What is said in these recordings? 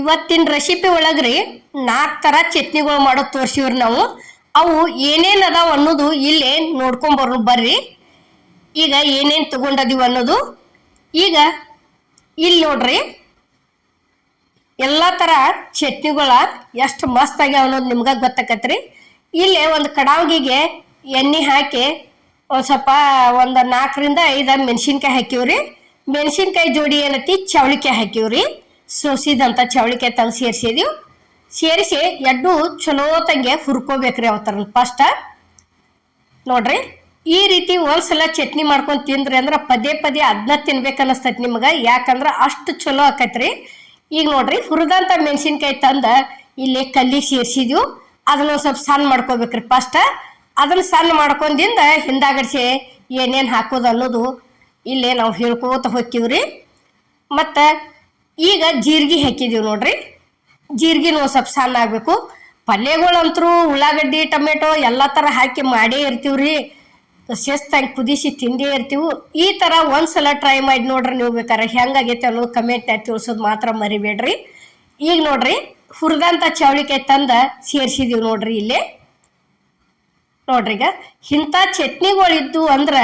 ಇವತ್ತಿನ ರೆಸಿಪಿ ಒಳಗ್ರಿ ನಾಲ್ಕು ಥರ ಚಟ್ನಿಗಳು ಮಾಡೋದು ತೋರಿಸಿವ್ರಿ ನಾವು. ಅವು ಏನೇನು ಅದಾವ ಅನ್ನೋದು ಇಲ್ಲೇ ನೋಡ್ಕೊಂಬರ್ರು ಬರ್ರಿ ಈಗ ಏನೇನು ತಗೊಂಡದೀವಿ ಅನ್ನೋದು. ಈಗ ಇಲ್ಲಿ ನೋಡ್ರಿ. ಎಲ್ಲ ಥರ ಚಟ್ನಿಗಳ ಎಷ್ಟು ಮಸ್ತ್ ಆಗ್ಯಾವ ಅನ್ನೋದು ನಿಮ್ಗೆ ಗೊತ್ತಾಕತ್ರಿ. ಇಲ್ಲಿ ಒಂದು ಕಡಾವಿಗೆ ಎಣ್ಣೆ ಹಾಕಿ ಒಂದು ಸ್ವಲ್ಪ ಒಂದು ನಾಲ್ಕರಿಂದ ಐದು ಮೆಣಸಿನ್ಕಾಯಿ ಹಾಕಿವ್ರಿ. ಮೆಣಸಿನ್ಕಾಯಿ ಜೋಡಿ ಏನತಿ? ಚವಳಿಕಾಯಿ ಹಾಕಿವ್ರಿ. ಸೋಸಿದಂಥ ಚವಳಿಕಾಯಿ ತಂಗ ಸೇರಿಸಿದೀವಿ. ಸೇರಿಸಿ ಎಡ್ಡು ಚಲೋ ತಂಗೆ ಹುರ್ಕೋಬೇಕ್ರಿ ಅವತ್ತರ ಫಸ್ಟ್ ನೋಡ್ರಿ, ಈ ರೀತಿ ಒಂದ್ಸಲ ಚಟ್ನಿ ಮಾಡ್ಕೊಂಡು ತಿಂದ್ರಿ ಅಂದ್ರೆ ಪದೇ ಪದೇ ಅದನ್ನ ತಿನ್ಬೇಕು ಅನ್ನಿಸ್ತೈತಿ ನಿಮ್ಗೆ. ಯಾಕಂದ್ರೆ ಅಷ್ಟು ಚಲೋ ಆಕೈತ್ರಿ. ಈಗ ನೋಡ್ರಿ ಹುರಿದಂಥ ಮೆಣಸಿನ್ಕಾಯಿ ತಂದು ಇಲ್ಲಿ ಕಲ್ಲಿಗೆ ಸೇರಿಸಿದ್ವು. ಅದನ್ನ ಸ್ವಲ್ಪ ಸಣ್ಣ ಮಾಡ್ಕೋಬೇಕ್ರಿ ಫಸ್ಟ್ ಅದನ್ನ ಸಣ್ಣ ಮಾಡ್ಕೊಂಡಿಂದ ಹಿಂದಾಗಡಿಸಿ ಏನೇನು ಹಾಕೋದು ಅನ್ನೋದು ಇಲ್ಲೇ ನಾವು ಹೇಳ್ಕೋತ ಹೋಗ್ತೀವ್ರಿ ಮತ್ತು ಈಗ ಜೀರಿಗೆ ಹಾಕಿದೀವಿ ನೋಡ್ರಿ. ಜೀರಿಗೆನೂ ನಾವು ಸ್ವಲ್ಪ ಸಣ್ಣ ಆಗಬೇಕು. ಪಲ್ಯಗಳಂತರೂ ಉಳ್ಳಾಗಡ್ಡಿ, ಟೊಮೆಟೊ ಎಲ್ಲ ಥರ ಹಾಕಿ ಮಾಡೇ ಇರ್ತೀವ್ರಿ. ಶಿಸ್ತಾಗಿ ಕುದಿಸಿ ತಿಂದೇ ಇರ್ತೀವಿ. ಈ ಥರ ಒಂದ್ಸಲ ಟ್ರೈ ಮಾಡಿ ನೋಡ್ರಿ ನೀವು ಬೇಕಾರೆ ಹೆಂಗಾಗೈತೆ ಅನ್ನೋದು ಕಮೆಂಟ್ನಾಗ ತಿಳ್ಸೋದು ಮಾತ್ರ ಮರಿಬೇಡ್ರಿ. ಈಗ ನೋಡ್ರಿ, ಹುರಿದಂತ ಚವಳಿಕಾಯಿ ತಂದ ಸೇರಿಸಿದೀವಿ ನೋಡ್ರಿ ಇಲ್ಲಿ. ನೋಡ್ರಿ ಈಗ ಇಂಥ ಚಟ್ನಿಗಳಿದ್ದು ಅಂದ್ರೆ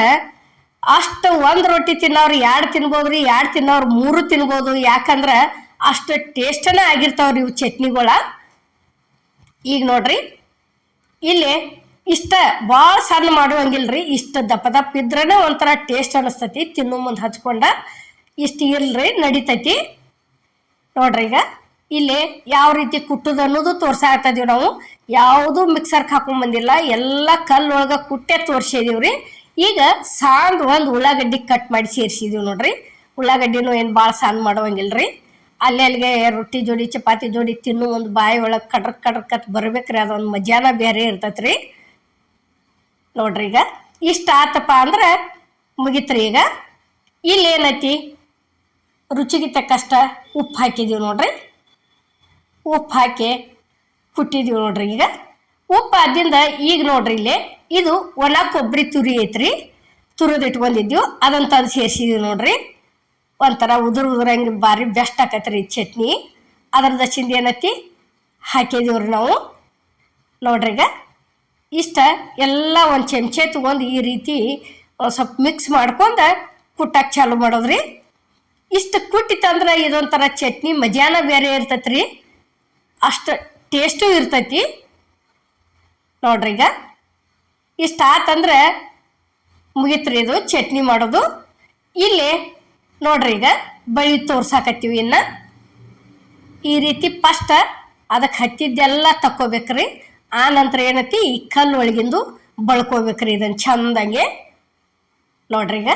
ಅಷ್ಟು ಒಂದ್ ರೊಟ್ಟಿ ತಿನ್ನೋರು ಎರಡು ತಿನ್ಬೋದ್ರಿ, ಎರಡು ತಿನ್ನೋರು ಮೂರು ತಿನ್ಬೋದು, ಯಾಕಂದ್ರೆ ಅಷ್ಟು ಟೇಸ್ಟನ ಆಗಿರ್ತಾವ್ರಿ ಇವು ಚಟ್ನಿಗಳ. ಈಗ ನೋಡ್ರಿ, ಇಲ್ಲಿ ಇಷ್ಟ ಭಾಳ ಸಣ್ಣ ಮಾಡುವಂಗಿಲ್ರಿ, ಇಷ್ಟ ದಪ್ಪ ದಪ್ಪ ಇದ್ರೇ ಒಂಥರ ಟೇಸ್ಟ್ ಅನಿಸ್ತೈತಿ, ತಿನ್ನು ಮುಂದೆ ಹಚ್ಕೊಂಡ ಇಷ್ಟು ಇಲ್ರಿ, ನಡಿತೈತಿ. ನೋಡ್ರಿ ಈಗ, ಇಲ್ಲಿ ಯಾವ ರೀತಿ ಕುಟ್ಟುದು ಅನ್ನೋದು ತೋರ್ಸಾಕ್ತದೀವಿ ನಾವು. ಯಾವುದು ಮಿಕ್ಸರ್ಗೆ ಹಾಕೊಂಡ್ ಎಲ್ಲ ಕಲ್ಲೊಳಗೆ ಕುಟ್ಟೆ ತೋರ್ಸಿದೀವ್ರಿ. ಈಗ ಸಾಂದ್ ಒಂದು ಉಳ್ಳಾಗಡ್ಡಿ ಕಟ್ ಮಾಡಿ ಸೇರಿಸಿದೀವಿ ನೋಡ್ರಿ. ಉಳ್ಳಾಗಡ್ಡಿನೂ ಏನು ಭಾಳ ಸಾಂದ್ ಮಾಡುವಂಗಿಲ್ರಿ. ಅಲ್ಲಿ ಅಲ್ಲಿಗೆ ರೊಟ್ಟಿ ಜೋಡಿ, ಚಪಾತಿ ಜೋಡಿ ತಿನ್ನು ಒಂದು ಬಾಯಿ ಒಳಗೆ ಕಡ್ರಕ್ ಕಡ್ರಕತ್ ಬರ್ಬೇಕ್ರಿ. ಅದೊಂದು ಮಜಾನ ಬೇರೆ ಇರ್ತೈತ್ರಿ. ನೋಡ್ರಿ ಈಗ ಇಷ್ಟ ಆತಪ್ಪ ಅಂದ್ರೆ ಮುಗಿತ್ರಿ ಈಗ. ಇಲ್ಲಿ ಏನೈತಿ? ರುಚಿಗೆ ತಕ್ಕಷ್ಟ ಉಪ್ಪು ಹಾಕಿದೀವಿ ನೋಡ್ರಿ. ಉಪ್ಪು ಹಾಕಿ ಕುಟ್ಟಿದೀವಿ ನೋಡ್ರಿ ಈಗ. ಉಪ್ಪು ಆದ್ರಿಂದ ಈಗ ನೋಡ್ರಿ ಇಲ್ಲಿ. ಇದು ಒಣ ಕೊಬ್ಬರಿ ತುರಿ ಐತ್ರಿ. ತುರಿದು ಇಟ್ಕೊಂಡಿದ್ದೀವಿ ಅದನ್ನ ತಂದು ಸೇರಿಸಿದ್ವಿ ನೋಡ್ರಿ. ಒಂಥರ ಉದುರು ಉದುರಂಗೆ ಭಾರಿ ಬೆಸ್ಟ್ ಆಕೈತೆ ಈ ಚಟ್ನಿ. ಅದ್ರದ ಚಿಂದಿ ಏನೈತಿ ಹಾಕಿದೀವ್ರಿ ನಾವು. ನೋಡ್ರಿ ಈಗ. ಇಷ್ಟ ಎಲ್ಲ ಒಂದು ಚಮಚೆ ತೊಗೊಂಡು ಈ ರೀತಿ ಸ್ವಲ್ಪ ಮಿಕ್ಸ್ ಮಾಡ್ಕೊಂಡು ಕುಟ್ಟಕ್ಕೆ ಚಾಲು ಮಾಡೋದ್ರಿ. ಇಷ್ಟು ಕುಟ್ಟಿತ್ತಂದ್ರೆ ಇದೊಂಥರ ಚಟ್ನಿ ಮಜಾನ ಬೇರೆ ಇರ್ತೈತ್ರಿ. ಅಷ್ಟು ಟೇಸ್ಟು ಇರ್ತೈತಿ. ನೋಡ್ರಿ ಈಗ. ಇಷ್ಟ ಆತಂದ್ರೆ ಮುಗಿತ್ರಿ ಇದು, ಚಟ್ನಿ ಮಾಡೋದು. ಇಲ್ಲಿ ನೋಡ್ರಿ ಈಗ ಬಳಿ ತೋರ್ಸಾಕತ್ತೀವಿ ಇನ್ನು. ಈ ರೀತಿ ಫಸ್ಟ್ ಅದಕ್ಕೆ ಹತ್ತಿದ್ದೆಲ್ಲ ತಕ್ಕೋಬೇಕ್ರಿ. ಆ ನಂತರ ಏನೈತಿ, ಈ ಕಲ್ಲು ಒಳಗಿಂದು ಬಳ್ಕೋಬೇಕ್ರಿ ಇದನ್ನು ಚಂದಂಗೆ. ನೋಡ್ರಿ ಈಗ.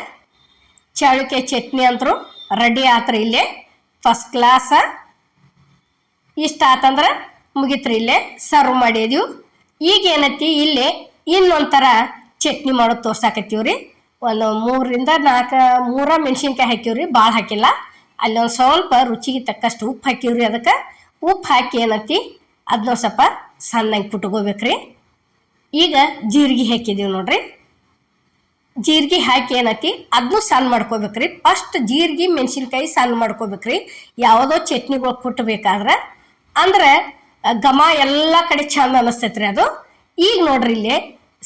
ಚಾಳುಕೆ ಚಟ್ನಿ ಅಂತರೂ ರೆಡಿ ಆತ್ರಿ ಇಲ್ಲೇ. ಫಸ್ಟ್ ಕ್ಲಾಸ ಇಷ್ಟ ಆತಂದ್ರೆ ಮುಗಿತ್ರಿ ಇಲ್ಲೇ. ಸರ್ವ್ ಮಾಡಿದೀವಿ. ಈಗ ಏನೈತಿ ಇಲ್ಲಿ. ಇನ್ನೊಂಥರ ಚಟ್ನಿ ಮಾಡೋದು ತೋರ್ಸಾಕತ್ತೀವ್ರಿ. ಒಂದು ಮೂರರಿಂದ ನಾಲ್ಕು, ಮೂರ ಮೆಣಸಿನ್ಕಾಯಿ ಹಾಕಿವ್ರಿ ಭಾಳ ಹಾಕಿಲ್ಲ. ಅಲ್ಲಿ ಒಂದು ಸ್ವಲ್ಪ ರುಚಿಗೆ ತಕ್ಕಷ್ಟು ಉಪ್ಪು ಹಾಕಿವ್ರಿ ಅದಕ್ಕೆ. ಉಪ್ಪು ಹಾಕಿ ಏನೈತಿ ಅದನ್ನ ಸ್ವಲ್ಪ ಸಣ್ಣಗೆ ಕುಟ್ಕೋಬೇಕ್ರಿ. ಈಗ ಜೀರಿಗೆ ಹಾಕಿದೀವಿ ನೋಡ್ರಿ. ಜೀರಿಗೆ ಹಾಕಿ ಏನೈತಿ ಅದನ್ನು ಸಣ್ಣ ಮಾಡ್ಕೋಬೇಕ್ರಿ. ಫಸ್ಟ್ ಜೀರಿಗೆ ಮೆಣಸಿನ್ಕಾಯಿ ಸಣ್ಣ ಮಾಡ್ಕೋಬೇಕ್ರಿ. ಯಾವುದೋ ಚಟ್ನಿಗಳು ಕುಟ್ಟಬೇಕಾದ್ರೆ ಅಂದ್ರೆ ಘಮ ಎಲ್ಲ ಕಡೆ ಚಂದ ಅನಿಸ್ತೈತ್ರಿ ಅದು. ಈಗ ನೋಡ್ರಿ ಇಲ್ಲಿ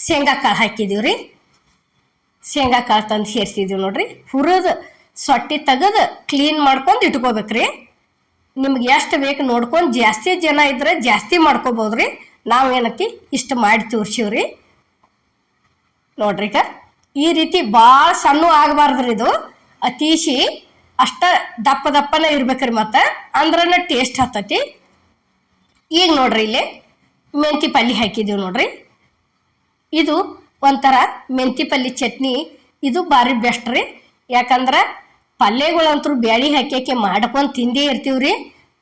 ಶೇಂಗಾ ಕಾಳು ಹಾಕಿದೀವ್ರಿ ಶೇಂಗಾ ಕಾಳು ತಂದು ಸೇರಿಸಿದೀವಿ ನೋಡ್ರಿ. ಹುರಿದು ಸೊಟ್ಟಿ ತೆಗೆದು ಕ್ಲೀನ್ ಮಾಡ್ಕೊಂಡು ಇಟ್ಕೋಬೇಕ್ರಿ. ನಿಮ್ಗೆ ಎಷ್ಟು ಬೇಕು ನೋಡ್ಕೊಂಡು ಜಾಸ್ತಿ ಜನ ಇದ್ರೆ ಜಾಸ್ತಿ ಮಾಡ್ಕೋಬೋದ್ರಿ. ನಾವು ಏನಕ್ಕೆ ಇಷ್ಟು ಮಾಡಿ ತೋರ್ಸಿವ್ರಿ. ನೋಡ್ರಿ ಈಗ ಈ ರೀತಿ ಭಾಳ ಸಣ್ಣ ಆಗಬಾರ್ದ್ರಿ ಇದು. ಅತೀಶಿ ಅಷ್ಟ ದಪ್ಪ ದಪ್ಪನೇ ಇರ್ಬೇಕ್ರಿ ಮತ್ತೆ. ಅಂದ್ರನ ಟೇಸ್ಟ್ ಹತ್ತತಿ. ಈಗ ನೋಡ್ರಿ ಇಲ್ಲಿ, ಮೆಂತಿ ಪಲ್ಯ ಹಾಕಿದ್ದೀವಿ ನೋಡ್ರಿ. ಇದು ಒಂಥರ ಮೆಂತಿ ಪಲ್ಯ ಚಟ್ನಿ, ಇದು ಭಾರಿ ಬೆಸ್ಟ್ ರೀ. ಯಾಕಂದ್ರೆ ಪಲ್ಯಗಳಂತೂ ಬ್ಯಾಳಿ ಹಾಕ್ಯಾಕೆ ಮಾಡ್ಕೊಂಡು ತಿಂದೇ ರೀ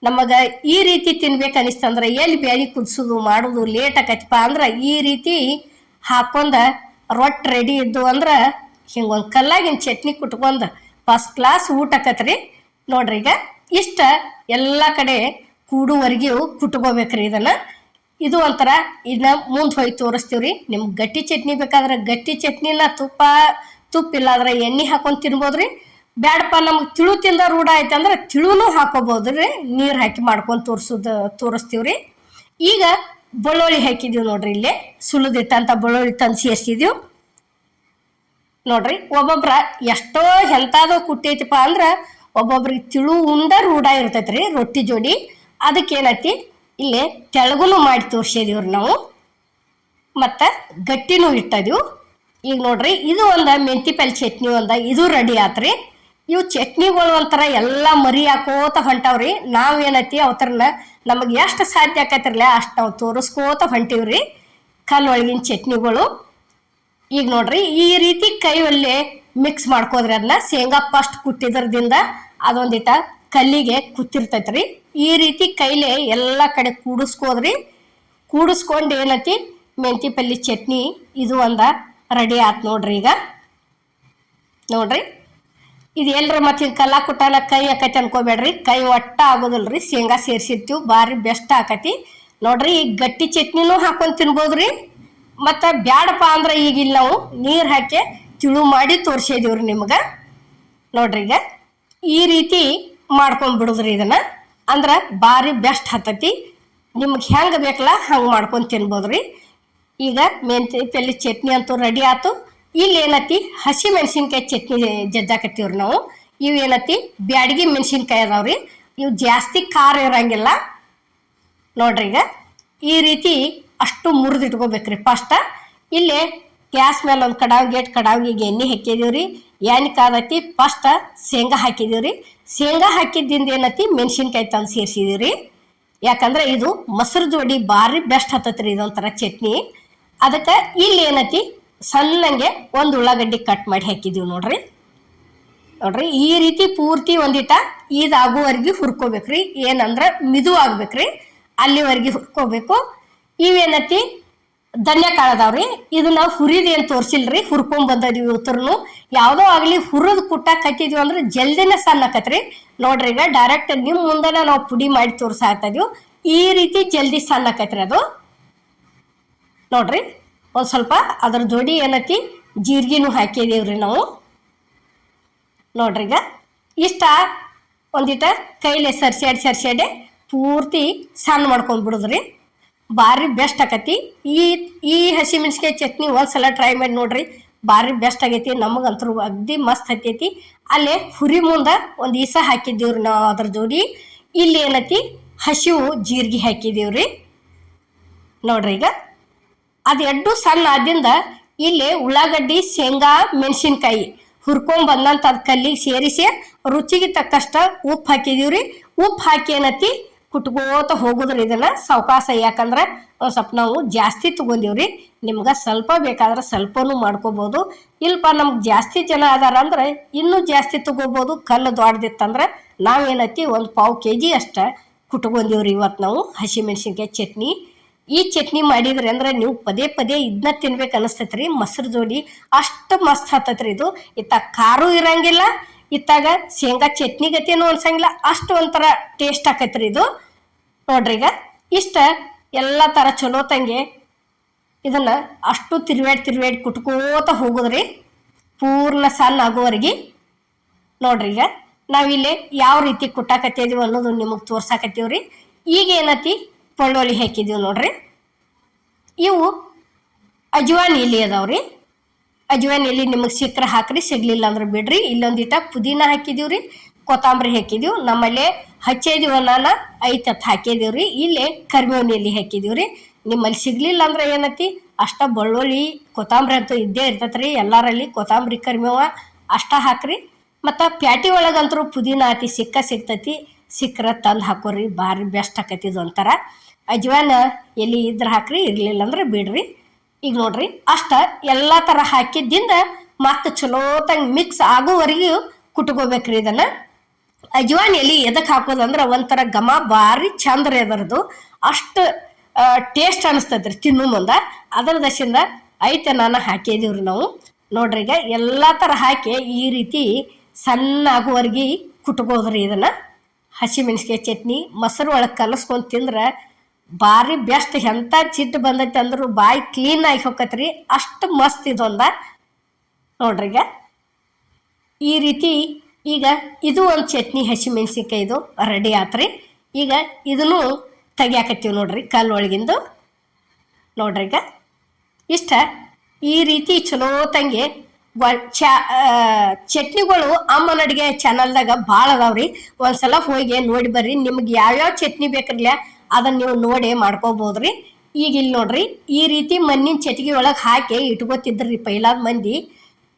ನಮಗೆ ಈ ರೀತಿ ತಿನ್ಬೇಕು ಅನಿಸ್ತಂದ್ರೆ ಎಲ್ಲಿ ಬ್ಯಾಳಿ ಕುದಿಸೋದು ಮಾಡೋದು ಲೇಟ್ ಆಕೈತಿಪ್ಪ ಅಂದ್ರೆ ಈ ರೀತಿ ಹಾಕೊಂಡ ರೊಟ್ಟಿ ರೆಡಿ ಇದ್ದು ಅಂದ್ರೆ ಹಿಂಗೊಂದು ಕಲ್ಲಾಗಿನ ಚಟ್ನಿ ಕುಟ್ಕೊಂಡು ಫಸ್ಟ್ ಕ್ಲಾಸ್ ಊಟ ಆಕತ್ರಿ. ನೋಡ್ರಿ ಈಗ ಇಷ್ಟ ಎಲ್ಲ ಕಡೆ ಕೂಡುವರೆಗೂ ಕುಟ್ಕೋಬೇಕ್ರಿ ಇದನ್ನು. ಇದು ಒಂಥರ ಇದನ್ನ ಮುಂದೆ ಹೋಗಿ ತೋರಿಸ್ತೀವ್ರಿ. ನಿಮ್ಗೆ ಗಟ್ಟಿ ಚಟ್ನಿ ಬೇಕಾದ್ರೆ ಗಟ್ಟಿ ಚಟ್ನಿನ ತುಪ್ಪ ತುಪ್ಪ ಇಲ್ಲಾಂದ್ರೆ ಎಣ್ಣೆ ಹಾಕೊಂಡು ತಿನ್ಬೋದ್ರಿ. ಬ್ಯಾಡಪ್ಪ, ನಮ್ಗೆ ತಿಳು ತಿಂದ ರೂಢ ಐತೆ ಅಂದ್ರೆ ತಿಳುನು ಹಾಕೋಬೋದು ರೀ ನೀರು ಹಾಕಿ ಮಾಡ್ಕೊಂಡು ತೋರಿಸೋದು ರೀ ಈಗ ಬೆಳ್ಳುಳ್ಳಿ ಹಾಕಿದೀವಿ ನೋಡ್ರಿ ಇಲ್ಲಿ. ಸುಲಿದಿಟ್ಟಂಥ ಬೆಳ್ಳುಳ್ಳಿ ತಂದು ಸೇರಿಸಿದೀವಿ. ನೋಡ್ರಿ, ಒಬ್ಬೊಬ್ರ ಎಷ್ಟೋ ಎಂತಾದೋ ಕುಟ್ಟೈತಿಪ್ಪ ಅಂದ್ರೆ ಒಬ್ಬೊಬ್ರಿಗೆ ತಿಳು ಉಂಡ ರೂಢ ಇರ್ತೈತ್ರಿ, ರೊಟ್ಟಿ ಜೋಡಿ. ಅದಕ್ಕೇನೈತಿ ಇಲ್ಲಿ ತೆಳಗುನು ಮಾಡಿ ತೋರ್ಸಿದೀವ್ರಿ ನಾವು. ಮತ್ತು ಗಟ್ಟಿನೂ ಇಟ್ಟದೀವು. ಈಗ ನೋಡ್ರಿ, ಇದು ಒಂದು ಮೆಂತಿ ಪಲ್ಲೆ ಚಟ್ನಿ ಒಂದ, ಇದು ರೆಡಿ ಆತ್ರಿ. ಇವು ಚಟ್ನಿಗಳು ಒಂಥರ ಎಲ್ಲ ಮರಿ ಹಾಕೋತ ಹೊಂಟವ್ರಿ. ನಾವೇನೈತಿ ಅವತರನ್ನ ನಮಗೆ ಎಷ್ಟು ಸಾಧ್ಯ ಆಕೈತಿರ್ಲ ಅಷ್ಟು ನಾವು ತೋರಿಸ್ಕೋತ ಹೊಂಟೀವ್ರಿ ಕಲ್ಲೊಳಗಿನ ಚಟ್ನಿಗಳು. ಈಗ ನೋಡ್ರಿ, ಈ ರೀತಿ ಕೈಯಲ್ಲೇ ಮಿಕ್ಸ್ ಮಾಡ್ಕೋದ್ರಿ ಅದನ್ನ ಶೇಂಗಾ ಪಸ್ಟ್ ಕುಟ್ಟಿದ್ರದಿಂದ ಅದೊಂದಿಟ ಕಲ್ಲಿಗೆ ಕುತ್ತಿರ್ತೈತ್ರಿ ಈ ರೀತಿ ಕೈಲೆ ಎಲ್ಲ ಕಡೆ ಕೂಡಿಸ್ಕೋದ್ರಿ. ಕೂಡಿಸ್ಕೊಂಡು ಏನತಿ? ಮೆಂತಿ ಪಲ್ಲಿ ಚಟ್ನಿ. ಇದು ಒಂದ ರೆಡಿ ಆತ್ ನೋಡ್ರಿ ಈಗ. ನೋಡ್ರಿ. ಇದು ಎಲ್ರ ಮತ್ತೆ ಹಿಂಗೆ ಕಲ್ಲ ಕುಟ್ಟಾನ ಕೈ ಆಕೈತಿ ಅನ್ಕೋಬೇಡ್ರಿ. ಕೈ ಒಟ್ಟ ರೀ ಶೇಂಗಾ ಸೇರಿಸಿರ್ತೀವಿ. ಭಾರಿ ಬೆಸ್ಟ್ ಆಕತಿ. ನೋಡ್ರಿ ಈಗ ಗಟ್ಟಿ ಚಟ್ನಿನೂ ಹಾಕೊಂಡು ತಿನ್ಬೋದ್ರಿ. ಮತ್ತು ಬ್ಯಾಡಪ್ಪ ಅಂದ್ರೆ ಈಗಿಲ್ಲ ನಾವು ನೀರು ಹಾಕಿ ತಿಳು ಮಾಡಿ ತೋರಿಸಿದೀವ್ರಿ ನಿಮ್ಗೆ. ನೋಡ್ರಿ ಈಗ. ಈ ರೀತಿ ಮಾಡ್ಕೊಂಡು ಬಿಡೋದ್ರಿ ಇದನ್ನ? ಅಂದ್ರೆ ಭಾರಿ ಬೆಸ್ಟ್ ಹತ್ತತಿ. ನಿಮ್ಗೆ ಹೆಂಗೆ ಬೇಕಲ್ಲ ಹಂಗೆ ಮಾಡ್ಕೊಂಡು ತಿನ್ಬೋದ್ರಿ. ಈಗ ಮೆಂತಿ ಪಲ್ಲಿ ಚಟ್ನಿ ಅಂತೂ ರೆಡಿ ಆಯ್ತು ಇಲ್ಲಿ ಏನತಿ? ಹಸಿ ಮೆಣಸಿನ್ಕಾಯಿ ಚಟ್ನಿ ಜಜ್ಜಾಕತ್ತೀವ್ರಿ ನಾವು. ಇವು ಏನತಿ? ಬ್ಯಾಡಗಿ ಮೆಣಸಿನ್ಕಾಯಿ ಅದಾವ್ರಿ. ಇವು ಜಾಸ್ತಿ ಖಾರ ಇರಂಗಿಲ್ಲ. ನೋಡ್ರಿ ಈಗ. ಈ ರೀತಿ ಅಷ್ಟು ಮುರಿದಿಟ್ಕೋಬೇಕ್ರಿ ಫಸ್ಟ. ಇಲ್ಲಿ ಗ್ಯಾಸ್ ಮೇಲೆ ಒಂದು ಕಡಾವಿಗೆ ಗೇಟ್ ಕಡಾವಿಗೆ ಎಣ್ಣೆ ಹಾಕಿದೀವ್ರಿ ಎಣ್ಣೆ ಕಾದತಿ ಫಸ್ಟ್ ಶೇಂಗಾ ಹಾಕಿದೀವ್ರಿ ಶೇಂಗಾ ಹಾಕಿದ್ದಿಂದ ಏನತಿ? ಮೆಣಸಿನ್ಕಾಯಿ ತಂದು ಸೇರಿಸಿದೀವ್ರಿ ಯಾಕಂದ್ರೆ ಇದು ಮೊಸರು ಜೋಡಿ ಭಾರಿ ಬೆಸ್ಟ್ ಹತ್ತತ್ರಿ ಇದೊಂಥರ ಚಟ್ನಿ. ಅದಕ್ಕೆ ಇಲ್ಲಿ ಏನತಿ? ಸಣ್ಣಂಗೆ ಒಂದು ಉಳ್ಳಾಗಡ್ಡಿ ಕಟ್ ಮಾಡಿ ಹಾಕಿದೀವಿ ನೋಡ್ರಿ. ನೋಡ್ರಿ, ಈ ರೀತಿ ಪೂರ್ತಿ ಒಂದಿಟ ಇದಾಗುವವರೆಗೆ ಹುರ್ಕೋಬೇಕ್ರಿ. ಏನಂದ್ರೆ ಮಿದು ಆಗ್ಬೇಕ್ರಿ ಅಲ್ಲಿವರೆಗೆ ಹುರ್ಕೋಬೇಕು. ಇವೇನತಿ? ಧನ್ಯ ಕಾಳದವ್ರಿ. ಇದು ನಾವು ಹುರಿದು ಏನು ತೋರಿಸಿಲ್ರಿ, ಹುರ್ಕೊಂಡ್ ಬಂದದೀವಿ ಇವತ್ತರ್ನು. ಯಾವುದೋ ಆಗಲಿ ಹುರಿದು ಕುಟ್ಟ ಕಟ್ಟಿದ್ವಿ ಅಂದ್ರೆ ಜಲ್ದಿನ ಸಣ್ಣಕತ್ರಿ ನೋಡ್ರಿ ಈಗ ಡೈರೆಕ್ಟ್ ನಿಮ್ಮ ಮುಂದೆ ನಾವು ಪುಡಿ ಮಾಡಿ ತೋರ್ಸಾಕ್ತಾ ಇದೀವಿ ಈ ರೀತಿ ಜಲ್ದಿ ಸಣ್ಣಕತ್ರಿ ಅದು. ನೋಡ್ರಿ, ಒಂದು ಸ್ವಲ್ಪ ಅದ್ರ ಜೋಡಿ ಏನೈತಿ ಜೀರಿಗೆನೂ ಹಾಕಿದೀವ್ರಿ ನಾವು. ನೋಡ್ರಿ ಈಗ, ಇಷ್ಟ ಒಂದಿಟ ಕೈಲೇ ಸರ್ಸ್ಯಾಡಿ ಸರ್ಸ್ಯಾಡಿ ಪೂರ್ತಿ ಸಣ್ಣ ಮಾಡ್ಕೊಂಡು ಬಿಡುದ್ರಿ. ಭಾರಿ ಬೆಸ್ಟ್ ಆಕತಿ ಈ ಈ ಹಸಿಮೆಣ್ಸಿಕಾಯಿ ಚಟ್ನಿ ಒಂದ್ಸಲ ಟ್ರೈ ಮಾಡಿ ನೋಡ್ರಿ. ಭಾರಿ ಬೆಸ್ಟ್ ಆಗೈತಿ. ನಮಗಂತೂ ಅಗ್ದಿ ಮಸ್ತ್ ಹತ್ತೈತಿ. ಅಲ್ಲೇ ಹುರಿ ಮುಂದೆ ಒಂದು ಈಸ ಹಾಕಿದ್ದೀವ್ರಿ ನಾವು ಅದ್ರ ಜೋಡಿ. ಇಲ್ಲಿ ಏನೈತಿ? ಹಸಿವು ಜೀರಿಗೆ ಹಾಕಿದ್ದೀವ್ರಿ. ನೋಡ್ರಿ ಈಗ. ಅದು ಎಡ್ಡು ಸಣ್ಣ ಆದಿಂದ ಇಲ್ಲಿ ಉಳ್ಳಾಗಡ್ಡಿ, ಶೇಂಗಾ, ಮೆಣಸಿನ್ಕಾಯಿ ಹುರ್ಕೊಂಡ್ ಬಂದಂತ ಅದ್ ಕಲ್ಲಿಗೆ ಸೇರಿಸಿ ರುಚಿಗೆ ತಕ್ಕಷ್ಟ ಉಪ್ಪು ಹಾಕಿದೀವ್ರಿ ಉಪ್ಪು ಹಾಕಿ ಏನತಿ? ಕುಟ್ಕೋತ ಹೋಗುದ್ರಿ ಇದನ್ನ ಸಾವಕಾಶ ಯಾಕಂದ್ರೆ ಸ್ವಲ್ಪ ನಾವು ಜಾಸ್ತಿ ತಗೊಂಡಿವ್ರಿ, ನಿಮ್ಗೆ ಸ್ವಲ್ಪ ಬೇಕಾದ್ರೆ ಸ್ವಲ್ಪನೂ ಮಾಡ್ಕೋಬೋದು. ಇಲ್ಪ ನಮ್ಗೆ ಜಾಸ್ತಿ ಜನ ಅದಾರ ಅಂದ್ರೆ ಇನ್ನೂ ಜಾಸ್ತಿ ತಗೋಬೋದು, ಕಲ್ಲು ದೊಡ್ಡದಿತ್ತಂದ್ರೆ ನಾವೇನತ್ತಿ ಒಂದು ಪಾವು ಕೆ ಜಿ ಅಷ್ಟ ಕುಟ್ಕೊಂಡಿವ್ರಿ ಇವತ್ತು ನಾವು ಹಸಿಮೆಣ್ಸಿನ್ಕಾಯಿ ಚಟ್ನಿ. ಈ ಚಟ್ನಿ ಮಾಡಿದ್ರಿ ಅಂದ್ರೆ ನೀವು ಪದೇ ಪದೇ ಇದನ್ನ ತಿನ್ಬೇಕು ಅನಿಸ್ತೈತ್ರಿ, ಮೊಸರು ಜೋಡಿ ಅಷ್ಟು ಮಸ್ತ್ ಹತ್ತತ್ರಿ ಇದು. ಇತ್ತ ಖಾರೂ ಇರಂಗಿಲ್ಲ ಇತ್ತಾಗ ಶೇಂಗಾ ಚಟ್ನಿ ಗತಿನೂ ಅನ್ಸಂಗಿಲ್ಲ, ಅಷ್ಟು ಒಂಥರ ಟೇಸ್ಟ್ ಆಕೈತ್ರಿ ಇದು. ನೋಡ್ರಿ ಈಗ, ಇಷ್ಟ ಎಲ್ಲ ಥರ ಚಲೋ ತಂಗೆ ಇದನ್ನು ಅಷ್ಟು ತಿರುವೇಡ್ ತಿರುವೇಡ್ ಕುಟ್ಕೋತ ಹೋಗುದ್ರಿ, ಪೂರ್ಣ ಸಣ್ಣ ಆಗೋವರೆಗೆ. ನೋಡ್ರಿ ಈಗ ನಾವಿಲ್ಲಿ ಯಾವ ರೀತಿ ಕುಟ್ಟಾಕತ್ತಿದೀವಿ ಅನ್ನೋದು ನಿಮಗೆ ತೋರ್ಸಾಕತ್ತೀವ್ರಿ. ಈಗ ಏನತಿ ಬೆಳ್ಳುಳ್ಳಿ ಹಾಕಿದೀವಿ ನೋಡ್ರಿ. ಇವು ಅಜ್ವಾನ್ ಎಲೆ ಅದಾವ್ರಿ. ಅಜ್ವಾನ್ ಎಲ್ಲಿ ನಿಮಗೆ ಸಿಕ್ಕರೆ ಹಾಕ್ರಿ, ಸಿಗ್ಲಿಲ್ಲ ಅಂದ್ರೆ ಬಿಡ್ರಿ. ಇಲ್ಲೊಂದಿಟ ಪುದೀನ ರೀ ಕೊತ್ತಂಬರಿ ಹಾಕಿದೀವಿ, ನಮ್ಮಲ್ಲಿ ಹಚ್ಚಿದೀವಿ ಅನ್ನನ ಐತತ್ ರೀ ಇಲ್ಲಿ ಕರಿಬೇವಿನ ಎಲೆ ರೀ ನಿಮ್ಮಲ್ಲಿ ಸಿಗ್ಲಿಲ್ಲ ಅಂದ್ರೆ ಏನತಿ? ಅಷ್ಟ ಬೆಳ್ಳುಳ್ಳಿ, ಕೊತ್ತಂಬರಿ ಅಂತೂ ಇದ್ದೇ ಇರ್ತೈತ್ರಿ. ಎಲ್ಲರಲ್ಲಿ ಕೊತ್ತಂಬರಿ ಕರಿಬೇವ ಅಷ್ಟ ಹಾಕ್ರಿ. ಮತ್ತು ಪ್ಯಾಟಿ ಒಳಗಂತೂ ಪುದೀನ ಆತಿ ಸಿಕ್ಕ ಸಿಗ್ತೈತಿ. ಸಿಕ್ಕರ ತಂದು ಹಾಕೋರಿ, ಭಾರಿ ಬೆಸ್ಟ್ ಆಕೈತಿ ಇದು ಒಂಥರ ಅಜ್ವಾನ ಎಲ್ಲಿ ಇದ್ರೆ ಹಾಕ್ರಿ, ಇರಲಿಲ್ಲ ಅಂದ್ರೆ ಬಿಡ್ರಿ. ಈಗ ನೋಡ್ರಿ, ಅಷ್ಟ ಎಲ್ಲ ಥರ ಹಾಕಿದ್ದಿಂದ ಮತ್ತೆ ಚಲೋತಂಗೆ ಮಿಕ್ಸ್ ಆಗೋವರೆಗೂ ಕುಟ್ಕೋಬೇಕ್ರಿ ಇದನ್ನು. ಅಜ್ವಾನ್ ಎಲೆ ಎದಕ್ಕೆ ಹಾಕೋದಂದ್ರೆ ಒಂಥರ ಘಮ ಭಾರಿ ಚಂದ ರೀ ಅದರದು ಅಷ್ಟು ಟೇಸ್ಟ್ ಅನಿಸ್ತೈತೆ ರೀ ತಿನ್ನು ಮುಂದೆ. ಅದರ ದಶಿಂದ ಐತೆ ನಾನು ಹಾಕಿದೀವ್ರಿ ನಾವು. ನೋಡ್ರಿ ಈಗ ಎಲ್ಲ ಥರ ಹಾಕಿ ಈ ರೀತಿ ಸಣ್ಣ ಆಗುವವರೆಗೆ ಕುಟ್ಕೋದ್ರಿ ಇದನ್ನು. ಹಸಿಮೆಣ್ಸಿಕಾಯಿ ಚಟ್ನಿ, ಮೊಸರು ಒಳಗೆ ಕಲಸ್ಕೊಂಡು ತಿಂದ್ರೆ ಭಾರಿ ಬೆಸ್ಟ್ ಎಂಥ ಚಿಟ್ಟು ಬಂದೈತಿ ಅಂದ್ರೂ ಬಾಯಿ ಕ್ಲೀನ್ ಆಗಿ ಹೋಗತ್ರಿ. ಅಷ್ಟು ಮಸ್ತ್ ಇದೊಂದ. ನೋಡ್ರಿ ಈ ರೀತಿ ಈಗ ಇದು ಒಂದು ಚಟ್ನಿ ಹಸಿಮೆಣ್ಸಿನ್ಕಾಯಿದು ರೆಡಿ ಆತ್ರಿ. ಈಗ ಇದನ್ನು ತೆಗಿಯಾಕತ್ತೀವಿ ನೋಡ್ರಿ ಕಲ್ಲು ಒಳಗಿಂದು. ನೋಡ್ರಿ ಇಷ್ಟ ಈ ರೀತಿ ಚಲೋ ತಂಗಿ ಚಾ ಚಟ್ನಿಗಳು ಅಮ್ಮನ ಅಡುಗೆ ಚಾನಲ್ದಾಗ ಭಾಳ ಅದಾವ್ರಿ. ಒಂದ್ಸಲ ಹೋಗಿ ನೋಡಿ ಬರ್ರಿ. ನಿಮ್ಗೆ ಯಾವ್ಯಾವ ಚಟ್ನಿ ಬೇಕಿರ್ಲ ಅದನ್ನ ನೀವು ನೋಡಿ ಮಾಡ್ಕೋಬೋದ್ರಿ. ಈಗ ಇಲ್ಲಿ ನೋಡ್ರಿ, ಈ ರೀತಿ ಮಣ್ಣಿನ ಚಟ್ಗೆ ಒಳಗೆ ಹಾಕಿ ಇಟ್ಕೋತಿದ್ರಿ ಪೈಲಾದ ಮಂದಿ.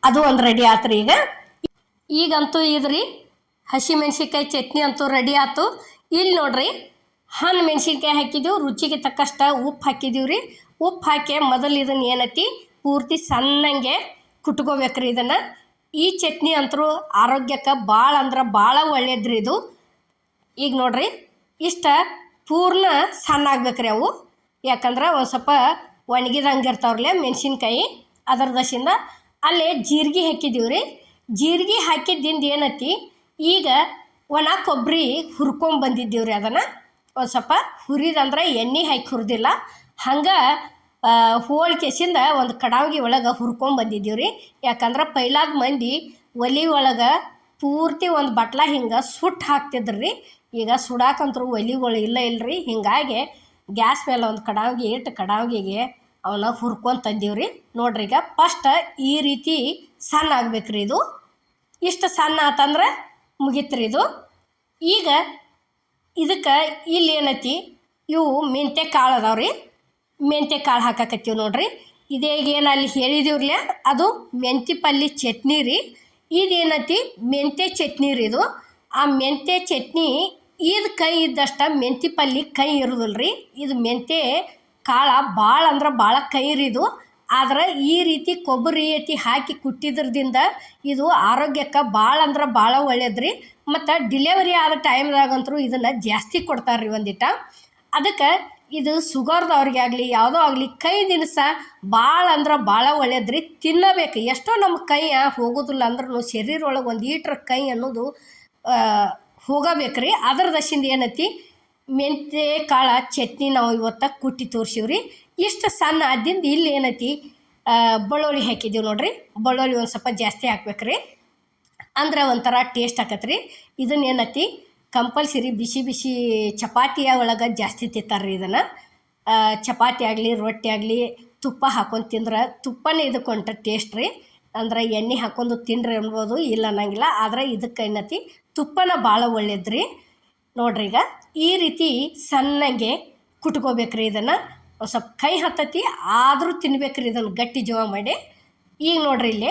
ಅದು ಒಂದು ರೆಡಿ ಆತ್ರಿ ಈಗ. ಈಗಂತೂ ಇದ್ರಿ ಹಸಿ ಮೆಣಸಿನ್ಕಾಯಿ ಚಟ್ನಿ ಅಂತೂ ರೆಡಿ ಆಯ್ತು ಇಲ್ಲಿ ನೋಡ್ರಿ, ಹಣ್ಣು ಮೆಣಸಿನ್ಕಾಯಿ ಹಾಕಿದ್ದೀವಿ ರುಚಿಗೆ ತಕ್ಕಷ್ಟ ಉಪ್ಪು ಹಾಕಿದೀವಿ ರೀ ಉಪ್ಪು ಹಾಕಿ ಮೊದಲು ಇದನ್ನ ಏನೈತಿ, ಪೂರ್ತಿ ಸಣ್ಣಂಗೆ ಕುಟ್ಕೋಬೇಕ್ರಿ ಇದನ್ನು. ಈ ಚಟ್ನಿ ಅಂತೂ ಆರೋಗ್ಯಕ್ಕೆ ಭಾಳ ಅಂದ್ರೆ ಭಾಳ ಒಳ್ಳೇದ್ರಿ ಇದು. ಈಗ ನೋಡ್ರಿ, ಇಷ್ಟ ಪೂರ್ಣ ಸಣ್ಣ ಆಗ್ಬೇಕ್ರಿ ಅವು. ಯಾಕಂದ್ರೆ ಒಂದು ಸ್ವಲ್ಪ ಒಣಗಿದಂಗೆ ಇರ್ತಾವ್ರಲ್ಲೇ ಮೆಣಸಿನ್ಕಾಯಿ ಅದರ ದಶಿಂದ ಅಲ್ಲೇ ಜೀರಿಗೆ ಹಾಕಿದ್ದೀವಿ ರೀ ಜೀರಿಗೆ ಹಾಕಿದ್ದಿಂದ ಏನೈತಿ ಈಗ ಒಣ ಕೊಬ್ಬರಿ ಹುರ್ಕೊಂಬಂದಿದ್ದೀವಿ ರೀ ಅದನ್ನು. ಒಂದು ಸ್ವಲ್ಪ ಹುರಿದಂದ್ರೆ ಎಣ್ಣೆ ಹಾಕಿ ಹುರಿದಿಲ್ಲ. ಹಂಗೆ ಹೋಳಿಕೆಸಿಂದ ಒಂದು ಕಡಾವಿಗೆ ಒಳಗೆ ಹುರ್ಕೊಂಬಂದಿದ್ದೀವಿ ರೀ. ಯಾಕಂದ್ರೆ ಪೈಲಾದ ಮಂದಿ ಒಲಿ ಒಳಗೆ ಪೂರ್ತಿ ಒಂದು ಬಟ್ಲ ಹಿಂಗೆ ಸುಟ್ಟು ಹಾಕ್ತಿದ್ರು ರೀ. ಈಗ ಸುಡಾಕಂತರೂ ಒಲಿಗಳು ಇಲ್ಲ ಇಲ್ರಿ. ಹಿಂಗಾಗಿ ಗ್ಯಾಸ್ ಮೇಲೆ ಒಂದು ಕಡಾವಿಗೆ ಇಟ್ಟು ಕಡಾವಿಗೆ ಅವನ್ನ ಹುರ್ಕೊಂಡು ತಂದೀವ್ರಿ ನೋಡ್ರಿ ಈಗ ಫಸ್ಟ್ ಈ ರೀತಿ ಸಣ್ಣ ಆಗ್ಬೇಕ್ರಿ ಇದು. ಇಷ್ಟು ಸಣ್ಣ ಆತಂದ್ರೆ ಮುಗೀತ್ರಿ ಇದು. ಈಗ ಇದಕ್ಕೆ ಇಲ್ಲಿ ಏನೈತಿ? ಇವು ಮೆಂತ್ಯ ಕಾಳು ಅದಾವ್ರಿ ಮೆಂತ್ಯ ಕಾಳು ಹಾಕಾಕತ್ತೀವಿ ನೋಡ್ರಿ. ಇದೇಗ ಏನು ಅಲ್ಲಿ ಹೇಳಿದಿವ್ರಲ್ಲ ಅದು ಮೆಂತಿ ಪಲ್ಯ ಚಟ್ನಿ ರೀ. ಇದೇನತಿ ಮೆಂತ್ಯ ಚಟ್ನಿ ರೀ ಇದು. ಆ ಮೆಂತ್ಯ ಚಟ್ನಿ ಇದು ಕೈ ಇದ್ದಷ್ಟ ಮೆಂತಿ ಪಲ್ಯ ಕೈ ಇರೋದಿಲ್ಲ ರೀ ಇದು ಮೆಂತ್ಯ ಕಾಳ ಭಾಳ ಅಂದ್ರೆ ಭಾಳ ಕೈ ರೀ ಇದು. ಆದ್ರೆ ಈ ರೀತಿ ಕೊಬ್ಬರಿ ಐತಿ ಹಾಕಿ ಕುಟ್ಟಿದ್ರದಿಂದ ಇದು ಆರೋಗ್ಯಕ್ಕೆ ಭಾಳ ಅಂದ್ರೆ ಭಾಳ ಒಳ್ಳೇದ್ರಿ. ಮತ್ತು ಡಿಲೆವರಿ ಆದ ಟೈಮ್ದಾಗಂತೂ ಇದನ್ನು ಜಾಸ್ತಿ ಕೊಡ್ತಾರೆ ರೀ ಒಂದಿಟ. ಅದಕ್ಕೆ ಇದು ಸುಗರ್ದವ್ರಿಗೆ ಆಗಲಿ ಯಾವುದೋ ಆಗಲಿ, ಕೈ ದಿನಸ ಭಾಳ ಅಂದ್ರೆ ಭಾಳ ಒಳ್ಳೇದ್ರಿ, ತಿನ್ನಬೇಕು. ಎಷ್ಟೋ ನಮ್ಮ ಕೈ ಹೋಗೋದಿಲ್ಲ ಅಂದ್ರೂ ಶರೀರ ಒಳಗೆ ಒಂದು ಈಟ್ರ ಕೈ ಅನ್ನೋದು ಹೋಗಬೇಕು ರೀ ಅದ್ರ ದಶಿಂದ ಏನೈತಿ ಮೆಂತೆ ಕಾಳ ಚಟ್ನಿ ನಾವು ಇವತ್ತು ಕುಟ್ಟಿ ತೋರ್ಸಿವ್ರಿ. ಇಷ್ಟು ಸಣ್ಣ ಆದ್ದರಿಂದ ಇಲ್ಲಿ ಏನೈತಿ ಬೆಳ್ಳುಳ್ಳಿ ಹಾಕಿದ್ದೀವಿ ನೋಡಿರಿ. ಬೆಳ್ಳುಳ್ಳಿ ಒಂದು ಸ್ವಲ್ಪ ಜಾಸ್ತಿ ಹಾಕ್ಬೇಕ್ರಿ. ಅಂದ್ರೆ ಒಂಥರ ಟೇಸ್ಟ್ ಆಕತ್ರಿ. ಇದನ್ನ ಏನೈತಿ ಕಂಪಲ್ಸರಿ ಬಿಸಿ ಬಿಸಿ ಚಪಾತಿಯ ಒಳಗೆ ಜಾಸ್ತಿ ತಿಂತಾರ್ರಿ ಇದನ್ನು. ಚಪಾತಿ ಆಗಲಿ, ರೊಟ್ಟಿ ಆಗಲಿ, ತುಪ್ಪ ಹಾಕೊಂಡು ತಿಂದ್ರೆ ತುಪ್ಪನೇ ಇದಕ್ಕೊಂಟ ಟೇಸ್ಟ್ ರೀ. ಅಂದ್ರೆ ಎಣ್ಣೆ ಹಾಕೊಂಡು ತಿನ್ರಿ ಅನ್ಬೋದು, ಇಲ್ಲ ಅನ್ನಂಗಿಲ್ಲ. ಆದ್ರೆ ಇದಕ್ಕೆ ಏನತಿ, ತುಪ್ಪನ ಭಾಳ ಒಳ್ಳೇದ್ರಿ. ನೋಡ್ರಿ ಈಗ, ಈ ರೀತಿ ಸಣ್ಣಗೆ ಕುಟ್ಕೋಬೇಕ್ರಿ ಇದನ್ನು. ಒಂದು ಸ್ವಲ್ಪ ಕೈ ಹತ್ತತಿ, ಆದರೂ ತಿನ್ಬೇಕ್ರಿ ಇದನ್ನು ಗಟ್ಟಿ ಜೀವ ಮಾಡಿ. ಈಗ ನೋಡ್ರಿ ಇಲ್ಲಿ,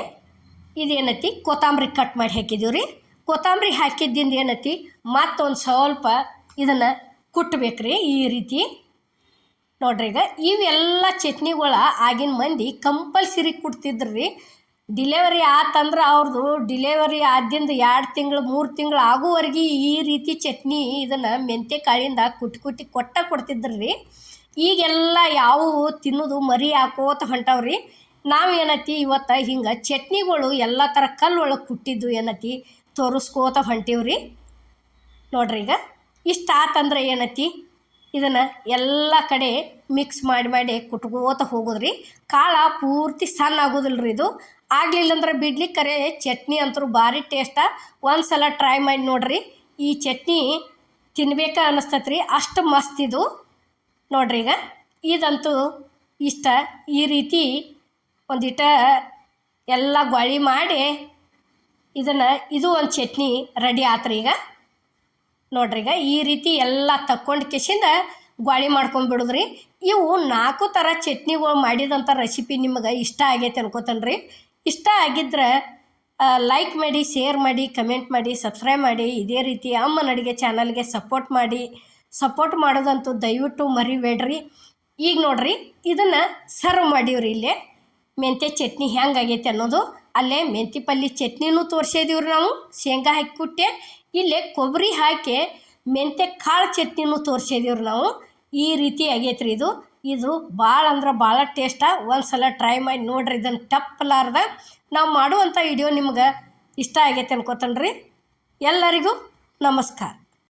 ಇದೇನತಿ, ಕೊತ್ತಂಬರಿ ಕಟ್ ಮಾಡಿ ಹಾಕಿದ್ದೀವಿ ಕೊತ್ತಂಬರಿ ಹಾಕಿದ್ದಿಂದ ಏನೈತಿ? ಮತ್ತೊಂದು ಸ್ವಲ್ಪ ಇದನ್ನು ಕುಟ್ಬೇಕ್ರಿ ಈ ರೀತಿ. ನೋಡ್ರಿ ಈಗ ಇವೆಲ್ಲ ಚಟ್ನಿಗಳ ಆಗಿನ ಮಂದಿ ಕಂಪಲ್ಸರಿ ಕುಡ್ತಿದ್ರು ರೀ ಡಿಲೆವರಿ ಆತಂದ್ರೆ ಅವ್ರದ್ದು ಡಿಲೆವರಿ ಆದಿಂದ ಎರಡು ತಿಂಗಳು, ಮೂರು ತಿಂಗಳು ಆಗುವವರೆಗೆ ಈ ರೀತಿ ಚಟ್ನಿ ಇದನ್ನು ಮೆಂತ್ಯ ಕಾಳಿಂದ ಕುಟ್ಟಿ ಕುಟ್ಟಿ ಕೊಟ್ಟ ಕೊಡ್ತಿದ್ರು. ರೀ ಈಗೆಲ್ಲ ಯಾವುವು ತಿನ್ನೋದು ಮರಿ ಹಾಕೋತ ಹೊಂಟವ್ರಿ. ನಾವು ಏನತಿ ಇವತ್ತು ಹಿಂಗೆ ಚಟ್ನಿಗಳು ಎಲ್ಲ ಥರ ಕಲ್ಲು ಒಳಗೆ ಕುಟ್ಟಿದ್ದು ಏನೈತಿ? ತೋರಿಸ್ಕೋತ ಹೊಂಟೀವ್ರಿ. ನೋಡ್ರಿ ಈಗ, ಇಷ್ಟ ಆತಂದ್ರೆ ಏನೈತಿ ಇದನ್ನು ಎಲ್ಲ ಕಡೆ ಮಿಕ್ಸ್ ಮಾಡಿ ಮಾಡಿ ಕುಟ್ಕೋತ ಹೋಗೋದ್ರಿ. ಕಾಳ ಪೂರ್ತಿ ಸಣ್ಣ ಆಗೋದಿಲ್ಲ ರೀ ಇದು. ಆಗಲಿಲ್ಲ ಅಂದ್ರೆ ಬಿಡ್ಲಿ, ಕರೆ ಚಟ್ನಿ ಅಂತೂ ಭಾರಿ ಟೇಸ್ಟ ಒಂದು ಸಲ ಟ್ರೈ ಮಾಡಿ ನೋಡ್ರಿ. ಈ ಚಟ್ನಿ ತಿನ್ಬೇಕ ಅನ್ನಿಸ್ತೈತೆ ರೀ ಅಷ್ಟು ಮಸ್ತ್ ಇದು. ನೋಡ್ರಿ ಈಗ, ಇದಂತೂ ಇಷ್ಟ. ಈ ರೀತಿ ಒಂದಿಟ ಎಲ್ಲ ಗೊಳಿ ಮಾಡಿ ಇದನ್ನು ಇದು ಒಂದು ಚಟ್ನಿ ರೆಡಿ ಆತ್ರಿ ಈಗ. ನೋಡ್ರಿ ಈಗ ಈ ರೀತಿ ಎಲ್ಲ ತಕ್ಕೊಂಡು ಕೆಸಿಂದ ಗ್ವಾಳಿ ಮಾಡ್ಕೊಂಡ್ಬಿಡುದ್ರಿ ಇವು ನಾಲ್ಕು ಥರ ಚಟ್ನಿಗಳು ಮಾಡಿದಂಥ ರೆಸಿಪಿ ನಿಮಗೆ ಇಷ್ಟ ಆಗೈತೆ ಅನ್ಕೋತಾನೆ ರೀ ಇಷ್ಟ ಆಗಿದ್ರೆ ಲೈಕ್ ಮಾಡಿ ಶೇರ್ ಮಾಡಿ ಕಮೆಂಟ್ ಮಾಡಿ ಸಬ್ಸ್ಕ್ರೈಬ್ ಮಾಡಿ. ಇದೇ ರೀತಿ ಅಮ್ಮನ ಅಡುಗೆ ಚಾನಲ್ಗೆ ಸಪೋರ್ಟ್ ಮಾಡಿ. ಸಪೋರ್ಟ್ ಮಾಡೋದಂತೂ ದಯವಿಟ್ಟು ಮರಿಬೇಡ್ರಿ. ಈಗ ನೋಡ್ರಿ, ಇದನ್ನು ಸರ್ವ್ ಮಾಡೀವ್ರಿ ಇಲ್ಲೇ. ಮೆಂತ್ಯ ಚಟ್ನಿ ಹೆಂಗಾಗೈತೆ ಅನ್ನೋದು. ಅಲ್ಲೇ ಮೆಂತಿ ಪಲ್ಯ ಚಟ್ನಿನೂ ತೋರಿಸಿದೀವ್ರಿ ನಾವು. ಶೇಂಗಾ ಹಾಕಿಬಿಟ್ಟೆ ಇಲ್ಲೇ ಕೊಬ್ಬರಿ ಹಾಕಿ ಮೆಂತ್ಯ ಕಾಳು ಚಟ್ನಿನೂ ತೋರಿಸಿದೀವ್ರಿ ನಾವು. ಈ ರೀತಿ ಆಗೈತ್ರಿ ಇದು. ಇದು ಭಾಳ ಅಂದ್ರೆ ಭಾಳ ಟೇಸ್ಟ. ಒಂದು ಸಲ ಟ್ರೈ ಮಾಡಿ ನೋಡ್ರಿ ಇದನ್ನು ತಪ್ಪಲಾರ್ದ ನಾವು ಮಾಡುವಂಥ ವಿಡಿಯೋ ನಿಮ್ಗೆ ಇಷ್ಟ ಆಗೈತೆ ಅನ್ಕೋತನ್ರಿ. ರೀ ಎಲ್ಲರಿಗೂ ನಮಸ್ಕಾರ.